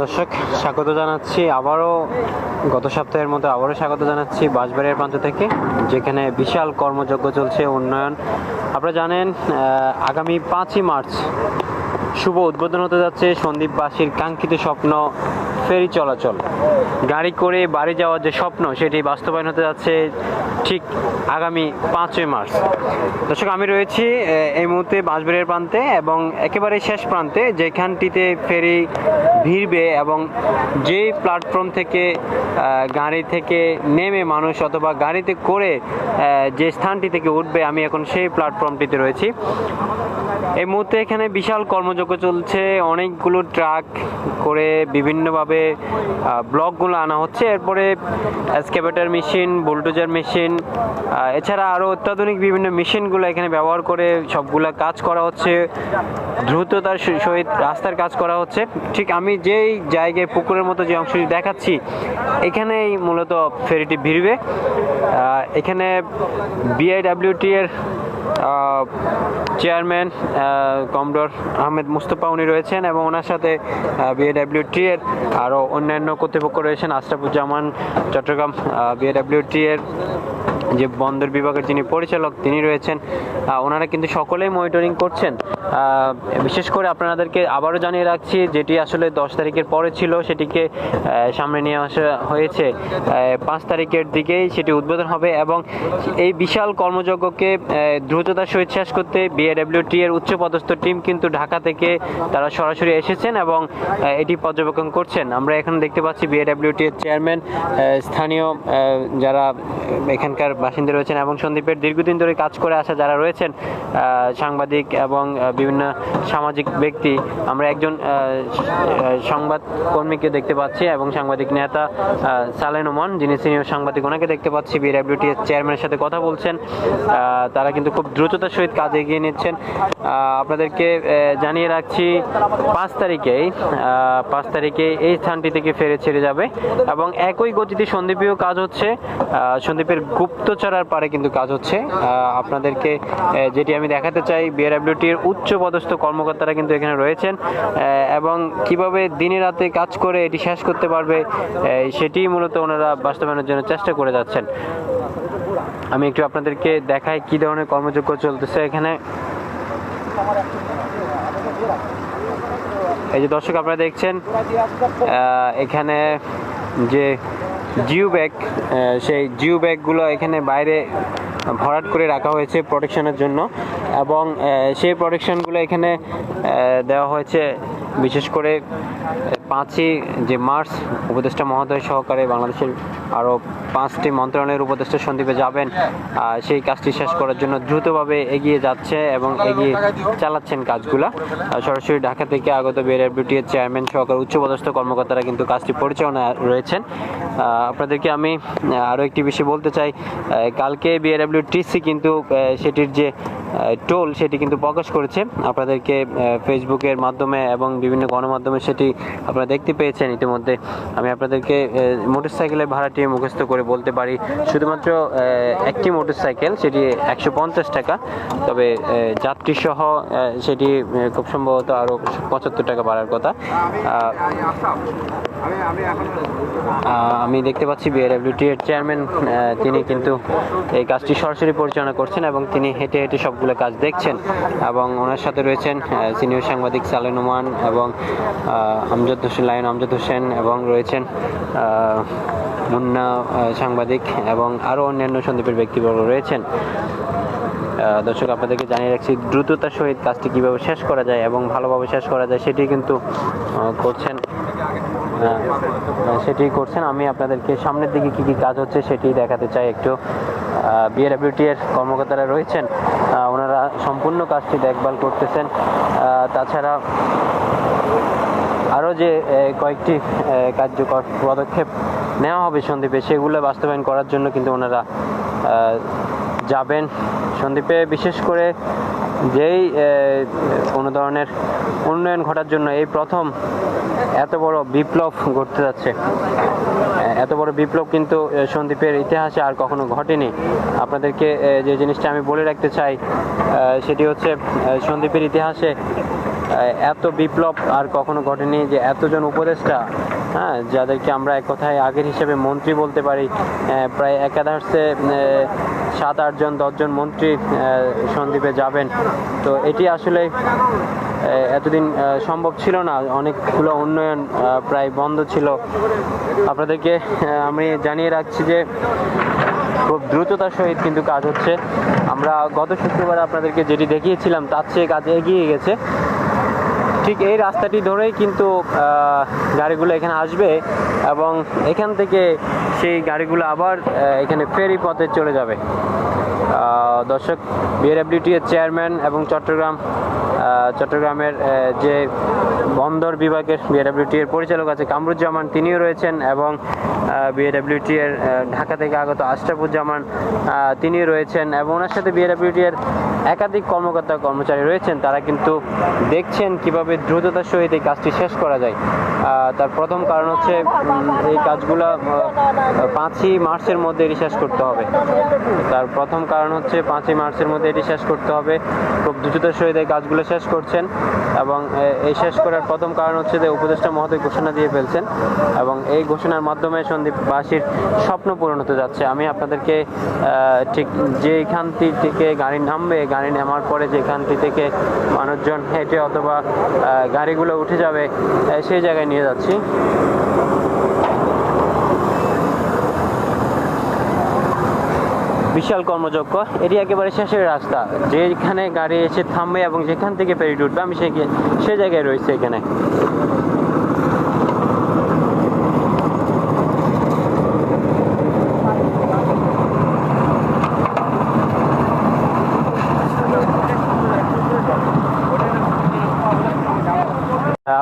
দর্শক, স্বাগত জানাচ্ছি আবারও, গত সপ্তাহের মধ্যে আবারও স্বাগত জানাচ্ছি বাঁশবাড়িয়ার প্রান্ত থেকে, যেখানে বিশাল কর্মযজ্ঞ চলছে উন্নয়ন। আপনারা জানেন আগামী পাঁচই মার্চ শুভ উদ্বোধন হতে যাচ্ছে সন্দীপবাসীর কাঙ্ক্ষিত স্বপ্ন ফেরি চলাচল। গাড়ি করে বাড়ি যাওয়ার যে স্বপ্ন, সেটি বাস্তবায়ন হতে যাচ্ছে ঠিক আগামী পাঁচই মার্চ। দর্শক, আমি রয়েছি এই মুহূর্তে বাঁশবাড়িয়ার প্রান্তে এবং একেবারে শেষ প্রান্তে যেখানটিতে ফেরি ভিড়বে এবং যে প্ল্যাটফর্ম থেকে গাড়ি থেকে নেমে মানুষ অথবা গাড়িতে করে যে স্থানটি থেকে উঠবে, আমি এখন সেই প্ল্যাটফর্মটিতে রয়েছি। এই মুহূর্তে এখানে বিশাল কর্মযজ্ঞ চলছে। অনেকগুলো ট্রাক করে বিভিন্নভাবে ব্লকগুলো আনা হচ্ছে। এরপরে এসকেভেটার মেশিন, বুলডোজার মেশিন এছাড়া আরও অত্যাধুনিক বিভিন্ন মেশিনগুলো এখানে ব্যবহার করে সবগুলা কাজ করা হচ্ছে। দ্রুততার সহিত রাস্তার কাজ করা হচ্ছে। ঠিক আমি যেই জায়গায় পুকুরের মতো যে অংশটি দেখাচ্ছি, এখানেই মূলত ফেরিটি ভিড়বে। এখানে বিআইডাব্লিউটি এর চেয়ারম্যান কমডর আহমেদ মুস্তফা উনি রয়েছেন এবং ওনার সাথে বিএডাব্লিউটি এর আরও অন্যান্য কর্তৃপক্ষ রয়েছেন, আশরাফুজ্জামান, চট্টগ্রাম বিএডাব্লিউটি এর যে বন্দর বিভাগের যিনি পরিচালক তিনি রয়েছেন ওনারা কিন্তু সকলেই মনিটরিং করছেন। বিশেষ করে আপনাদেরকে আবারও জানিয়ে রাখছি, যেটি আসলে দশ তারিখের পরে ছিল, সেটিকে সামনে নিয়ে আসা হয়েছে। পাঁচ তারিখের দিকেই সেটি উদ্বোধন হবে এবং এই বিশাল কর্মযজ্ঞকে দ্রুততার সহিত শেষ করতে বিএডাব্লিউটি এর উচ্চপদস্থ টিম কিন্তু ঢাকা থেকে তারা সরাসরি এসেছেন এবং এটি পর্যবেক্ষণ করছেন। আমরা এখানে দেখতে পাচ্ছি বিএডাব্লিউটি এর চেয়ারম্যান স্থানীয় যারা এখানকার বাসিন্দা রয়েছেন এবং সন্দীপের দীর্ঘদিন ধরে কাজ করে আসা যারা রয়েছেন সাংবাদিক এবং বিভিন্ন সামাজিক ব্যক্তি, আমরা একজন সংবাদ কর্মীকে দেখতে পাচ্ছি এবং সাংবাদিক নেতা সালেন ওমান যিনি সিনিয়র সাংবাদিক, ওনাকে দেখতে পাচ্ছি। বিডাব্লিউটি এর চেয়ারম্যানের সাথে কথা বলছেন তারা কিন্তু খুব দ্রুততার সহিত কাজ এগিয়ে নিচ্ছেন। আপনাদেরকে জানিয়ে রাখছি, পাঁচ তারিখেই পাঁচ তারিখে এই স্থানটি থেকে ফেরে ছেড়ে যাবে এবং একই গতিতে সন্দীপীয় কাজ হচ্ছে। সন্দীপের গুপ্তচরার পারে কিন্তু কাজ হচ্ছে। আপনাদেরকে যেটি আমি দেখাতে চাই বিআরডব্লিউটির উচ্চ পদস্থ কর্মকর্তারা কিন্তু এখানে রয়েছেন এবং কীভাবে দিনে রাতে কাজ করে এটি শেষ করতে পারবে সেটি মূলত ওনারা বাস্তবায়নের জন্য চেষ্টা করে যাচ্ছেন। আমি একটু আপনাদেরকে দেখাই কি ধরনের কর্মযোগ্য চলতেছে এখানে। এই যে দর্শক আপনারা দেখছেন এখানে যে জিও ব্যাগ সেই জিও ব্যাগগুলো এখানে বাইরে ভরাট করে রাখা হয়েছে প্রোটেকশনের জন্য এবং সেই প্রোটেকশনগুলো এখানে দেওয়া হয়েছে বিশেষ করে পাঁচই যে মার্চ উপদেষ্টা মহোদয় সহকারে বাংলাদেশের আরও পাঁচটি মন্ত্রণালয়ের উপদেষ্টা সন্দীপে যাবেন সেই কাজটি শেষ করার জন্য দ্রুতভাবে এগিয়ে যাচ্ছে এবং এগিয়ে চালাচ্ছেন কাজগুলা। সরাসরি ঢাকা থেকে আগত বিআরবিটি এর চেয়ারম্যান সহকারে উচ্চপদস্থ কর্মকর্তারা কিন্তু কাজটি পরিচালনা রয়েছেন। আপনাদেরকে আমি আরও একটি বিষয় বলতে চাই কালকে বিআরডব্লিউ টিসি কিন্তু সেটির যে টোল সেটি কিন্তু প্রকাশ করেছে। আপনাদেরকে ফেসবুকের মাধ্যমে এবং বিভিন্ন গণমাধ্যমে সেটি আপনারা দেখতে পেয়েছেন ইতিমধ্যে। আমি আপনাদেরকে মোটরসাইকেলের ভাড়াটি মুখস্থ করে বলতে পারি, শুধুমাত্র একটি মোটরসাইকেল, সেটি একশো পঞ্চাশ টাকা। তবে যাত্রী সহ সেটি খুব সম্ভবত আরও পঁচাত্তর টাকা বাড়ার কথা। আমি দেখতে পাচ্ছি বিআরডব্লিউটি এর চেয়ারম্যান তিনি কিন্তু এই কাজটি সরাসরি পরিচালনা করছেন এবং তিনি হেঁটে হেঁটে সবগুলো কাজ দেখছেন এবং ওনার সাথে রয়েছেন সিনিয়র সাংবাদিক সালেন ওমান এবং আমজাদ হোসেন লায়ন আমজাদ হোসেন এবং রয়েছেন মুন্না সাংবাদিক এবং আরও অন্যান্য সন্দীপের ব্যক্তিবর্গ রয়েছেন। দর্শক, আপনাদেরকে জানিয়ে রাখছি, দ্রুততার সহিত কাজটি কীভাবে শেষ করা যায় এবং ভালোভাবে শেষ করা যায় সেটি কিন্তু করছেন সেটি করছেন। আমি আপনাদেরকে সামনের দিকে কি কি কাজ হচ্ছে সেটি দেখাতে চাই একটু। বিএডব্লিউটি এর কর্মকর্তারা রয়েছেন ওনারা সম্পূর্ণ কাজটি দেখভাল করতেছেন। তাছাড়া আরও যে কয়েকটি কার্যকর পদক্ষেপ নেওয়া হবে সন্দীপে সেগুলো বাস্তবায়ন করার জন্য কিন্তু ওনারা যাবেন। সন্দীপে বিশেষ করে যেই কোনো ধরনের উন্নয়ন ঘটার জন্য এই প্রথম এত বড় বিপ্লব ঘটতে যাচ্ছে। এত বড় বিপ্লব কিন্তু সন্দীপের ইতিহাসে আর কখনো ঘটেনি। আপনাদেরকে যে জিনিসটা আমি বলে রাখতে চাই সেটি হচ্ছে সন্দীপের ইতিহাসে এত বিপ্লব আর কখনো ঘটেনি যে এতজন উপদেষ্টা হ্যাঁ যাদেরকে আমরা এক কথায় আগের হিসেবে মন্ত্রী বলতে পারি প্রায় একাধারে সাত আটজন দশজন মন্ত্রী সন্দ্বীপে যাবেন। তো এটি আসলে এতদিন সম্ভব ছিল না। অনেকগুলো উন্নয়ন প্রায় বন্ধ ছিল। আপনাদেরকে আমি জানিয়ে রাখছি যে খুব দ্রুততার সহিত কিন্তু কাজ হচ্ছে। আমরা গত শুক্রবার আপনাদেরকে যেটি দেখিয়েছিলাম, তার চেয়ে কাজ এগিয়ে গেছে। ঠিক এই রাস্তাটি ধরেই কিন্তু গাড়িগুলো এখানে আসবে এবং এখান থেকে সেই গাড়িগুলো আবার এখানে ফেরি পথে চলে যাবে। দর্শক বিএডব্লিউটি এর চেয়ারম্যান এবং চট্টগ্রাম চট্টগ্রামের যে বন্দর বিভাগের বিএডব্লিউটি এর পরিচালক আছে কামরুজ্জামান, তিনিও রয়েছেন এবং বিএডব্লিউটি এর ঢাকা থেকে আগত আশরাফুজ্জামান তিনিও রয়েছেন এবং ওনার সাথে বিএডব্লিউটি এর একাধিক কর্মকর্তা কর্মচারী রয়েছেন। তারা কিন্তু দেখছেন কীভাবে দ্রুততার সহিত এই কাজটি শেষ করা যায়। তার প্রথম কারণ হচ্ছে এই কাজগুলো পাঁচই মার্চের মধ্যে শেষ করতে হবে। তার প্রথম কারণ হচ্ছে পাঁচই মার্চের মধ্যে এটি শেষ করতে হবে। খুব দ্রুততার সহিত এই কাজগুলো শেষ করছেন এবং এই শেষ করার প্রথম কারণ হচ্ছে যে উপদেষ্টা মহোদয় ঘোষণা দিয়ে ফেলছেন এবং এই ঘোষণার মাধ্যমে সন্দীপবাসীর স্বপ্ন পূরণ হতে যাচ্ছে। আমি আপনাদেরকে ঠিক যেখানটি থেকে গাড়ি নামবে, গাড়ি নামার পরে যেখানটি থেকে মানুষজন হেঁটে অথবা গাড়িগুলো উঠে যাবে সেই জায়গায় নিয়ে যাচ্ছি। বিশাল কর্মযজ্ঞ। এটি একেবারে শেষের রাস্তা। যেখানে গাড়ি এসে থামবে এবং যেখান থেকে পেরিয়ে উঠবে, আমি সে সে জায়গায় রয়েছে এখানে।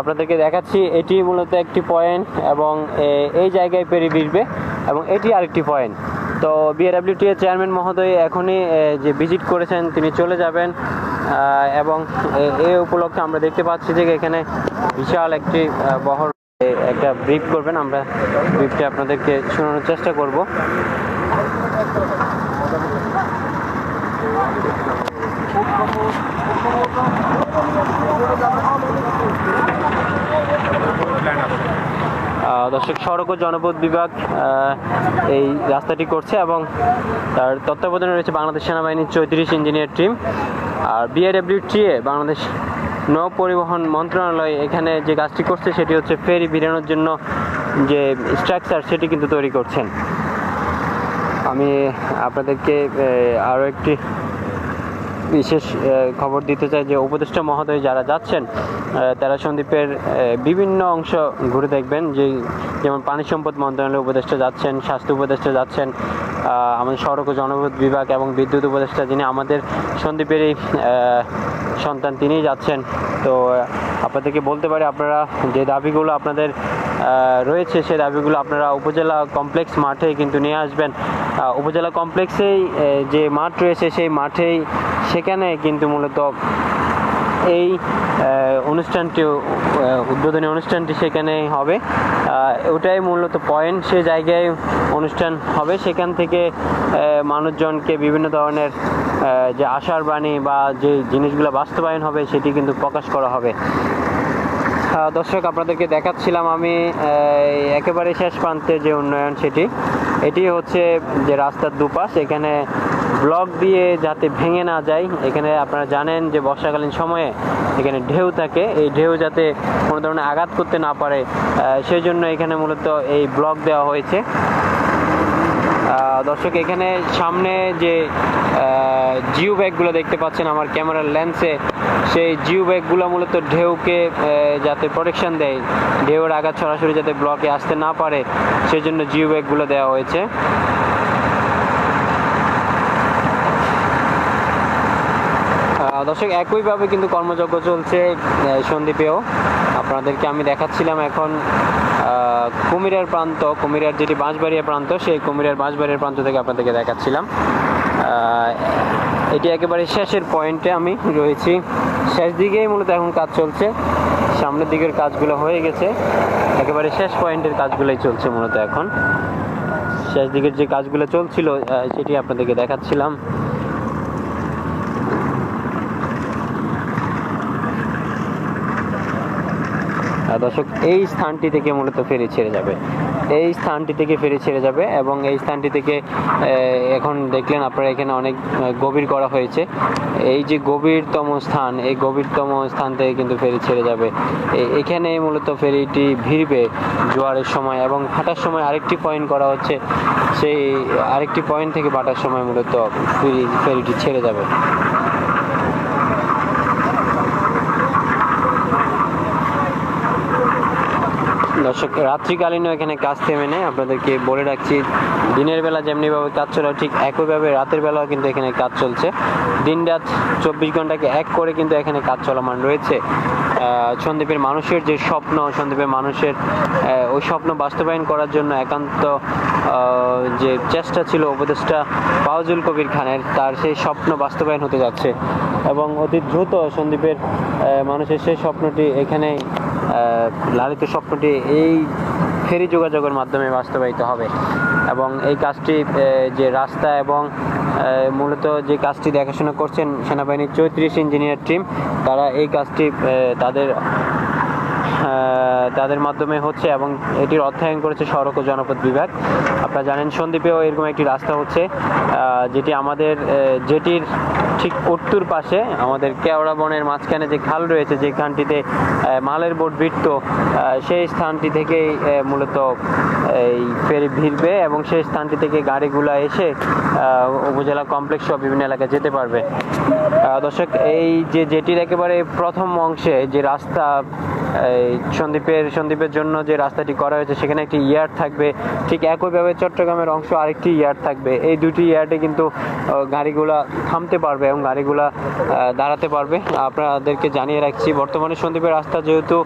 আপনাদেরকে দেখাচ্ছি, এটি মূলত একটি পয়েন্ট এবং এই জায়গায় পেরিয়ে বিড়বে এবং এটি আরেকটি পয়েন্ট। তো বিএডব্লিউটি এর চেয়ারম্যান মহোদয় এখনই যে ভিজিট করেছেন, তিনি চলে যাবেন এবং এ- উপলক্ষে আমরা দেখতে পাচ্ছি যে এখানে বিশাল একটি বহর একটা ব্রিফ করবেন। আমরা ব্রিফটা আপনাদেরকে শোনানোর চেষ্টা করব। দর্শক, সড়ক ও জনপথ বিভাগ এই রাস্তাটি করছে এবং তার তত্ত্বাবধানে রয়েছে বাংলাদেশ সেনাবাহিনীর চৌত্রিশ ইঞ্জিনিয়ার টিম। আর বিআরডব্লিউটিএ বাংলাদেশ নৌ পরিবহন মন্ত্রণালয় এখানে যে কাজটি করছে, সেটি হচ্ছে ফেরি ভিড়ানোর জন্য যে স্ট্রাকচার সেটি কিন্তু তৈরি করছেন। আমি আপনাদেরকে আরও একটি বিশেষ খবর দিতে চাই যে উপদেষ্টা মহোদয় যারা যাচ্ছেন তারা সন্দ্বীপের বিভিন্ন অংশ ঘুরে দেখবেন। যে যেমন পানি সম্পদ মন্ত্রণালয়ের উপদেষ্টা যাচ্ছেন স্বাস্থ্য উপদেষ্টা যাচ্ছেন আমাদের সড়ক ও জনপথ বিভাগ এবং বিদ্যুৎ উপদেষ্টা যিনি আমাদের সন্দ্বীপের আহ, সন্তান তিনিই যাচ্ছেন। তো আপনাদেরকে বলতে পারি, আপনারা যে দাবিগুলো আপনাদের রয়েছে, সেই দাবিগুলো আপনারা উপজেলা কমপ্লেক্স মাঠে কিন্তু নিয়ে আসবেন। উপজেলা কমপ্লেক্সেই যে মাঠ রয়েছে, সেই মাঠেই সেখানে কিন্তু মূলত এই অনুষ্ঠানটি উদ্বোধনী অনুষ্ঠানটি সেখানে হবে। ওটাই মূলত পয়েন্ট সে জায়গায় অনুষ্ঠান হবে। সেখান থেকে মানুষজনকে বিভিন্ন ধরনের যে আশার বাণী বা যে জিনিসগুলো বাস্তবায়ন হবে, সেটি কিন্তু প্রকাশ করা হবে। দর্শক, আপনাদেরকে দেখাচ্ছিলাম আমি একেবারে শেষ প্রান্তে যে উন্নয়ন সেটি। এটি হচ্ছে যে রাস্তার দুপাশ, এখানে ব্লক দিয়ে যাতে ভেঙে না যায়, এখানে আপনারা জানেন যে বর্ষাকালীন সময়ে এখানে ঢেউ থাকে, এই ঢেউ যাতে কোনো ধরনের আঘাত করতে না পারে সেই জন্য এখানে মূলত এই ব্লক দেওয়া হয়েছে। দর্শক এখানে সামনে যে জিও ব্যাগগুলো দেখতে পাচ্ছেন আমার ক্যামেরার লেন্সে সেই জিও ব্যাগগুলো মূলত ঢেউকে যাতে প্রোটেকশন দেয় ঢেউয়ের আঘাত সরাসরি যাতে ব্লকে আসতে না পারে সেই জন্য জিও ব্যাগগুলো দেওয়া হয়েছে। দর্শক একইভাবে কিন্তু কর্মযজ্ঞ চলছে আহ, সন্দ্বীপেও আপনাদেরকে আমি দেখাচ্ছিলাম এখন কুমিরের প্রান্ত, কুমিরের যেটি বাঁশবাড়িয়া প্রান্ত, সেই কুমিরের বাঁশবাড়িয়ার প্রান্ত থেকে আপনাদেরকে দেখাচ্ছিলাম। এটি একেবারে শেষের পয়েন্টে আমি রয়েছি। শেষ দিকেই মূলত এখন কাজ চলছে। সামনের দিকের কাজগুলো হয়ে গেছে। একেবারে শেষ পয়েন্টের কাজগুলোই চলছে মূলত এখন। শেষ দিকের যে কাজগুলো চলছিল সেটি আপনাদেরকে দেখাচ্ছিলাম। দর্শক, এই স্থানটি থেকে মূলত ফেরি ছেড়ে যাবে। এই স্থানটি থেকে ফেরি ছেড়ে যাবে এবং এই স্থানটি থেকে এখন দেখলেন আপনারা এখানে অনেক গভীর করা হয়েছে। এই যে গভীরতম স্থান, এই গভীরতম স্থান থেকে কিন্তু ফেরি ছেড়ে যাবে। এখানে মূলত ফেরিটি ভিড়বে জোয়ারের সময় এবং ভাটার সময় আরেকটি পয়েন্ট করা হচ্ছে। সেই আরেকটি পয়েন্ট থেকে ভাটার সময় মূলত ফেরি, ফেরিটি ছেড়ে যাবে। দর্শক রাত্রিকালীনও এখানে কাজ থেমে নেই। আপনাদেরকে বলে রাখছি দিনের বেলা যেমনিভাবে কাজ চলে ঠিক একইভাবে রাতের বেলাও কিন্তু এখানে কাজ চলছে। দিন রাত চব্বিশ ঘন্টাকে এক করে কিন্তু এখানে কাজ চলমান রয়েছে। আহ, সন্দ্বীপের মানুষের যে স্বপ্ন সন্দ্বীপের মানুষের ওই স্বপ্ন বাস্তবায়ন করার জন্য একান্ত যে চেষ্টা ছিল উপদেষ্টা ফাউজুল কবির খানের তার সেই স্বপ্ন বাস্তবায়ন হতে যাচ্ছে। এবং অতি দ্রুত সন্দ্বীপের আহ, মানুষের সেই স্বপ্নটি এখানে লালিত স্বপ্নটি এই ফেরি যোগাযোগের মাধ্যমে বাস্তবায়িত হবে। এবং এই কাজটি যে রাস্তা এবং মূলত যে কাজটি দেখাশোনা করছেন সেনাবাহিনীর চৌত্রিশ ইঞ্জিনিয়ার টিম, তারা এই কাজটি তাদের তাদের মাধ্যমে হচ্ছে এবং এটির অর্থায়ন করেছে সড়ক ও জনপথ বিভাগ। আপনারা জানেন সন্দ্বীপেও এরকম একটি রাস্তা হচ্ছে যেটি আমাদের যেটির ঠিক উত্তর পাশে আমাদের কেওড়া বনের মাঝখানে যে খাল রয়েছে যে খানটিতে মালের বোট ভিড়ত সেই স্থানটি থেকেই মূলত, এই ফেরি ভিড়বে এবং সেই স্থানটি থেকে গাড়িগুলো এসে উপজেলা কমপ্লেক্স সহ বিভিন্ন এলাকায় যেতে পারবে। দর্শক, এই যে যেটির একেবারে প্রথম অংশে যে রাস্তা এই সন্দ্বীপের সন্দ্বীপের জন্য যে রাস্তাটি করা হয়েছে, সেখানে একটি ইয়ার্ড থাকবে। ঠিক একইভাবে চট্টগ্রামের অংশ আরেকটি ইয়ার্ড থাকবে। এই দুটি ইয়ার্ডে কিন্তু গাড়িগুলা থামতে পারবে এবং গাড়িগুলা দাঁড়াতে পারবে। আপনাদেরকে জানিয়ে রাখছি, বর্তমানে সন্দ্বীপের রাস্তা যেহেতু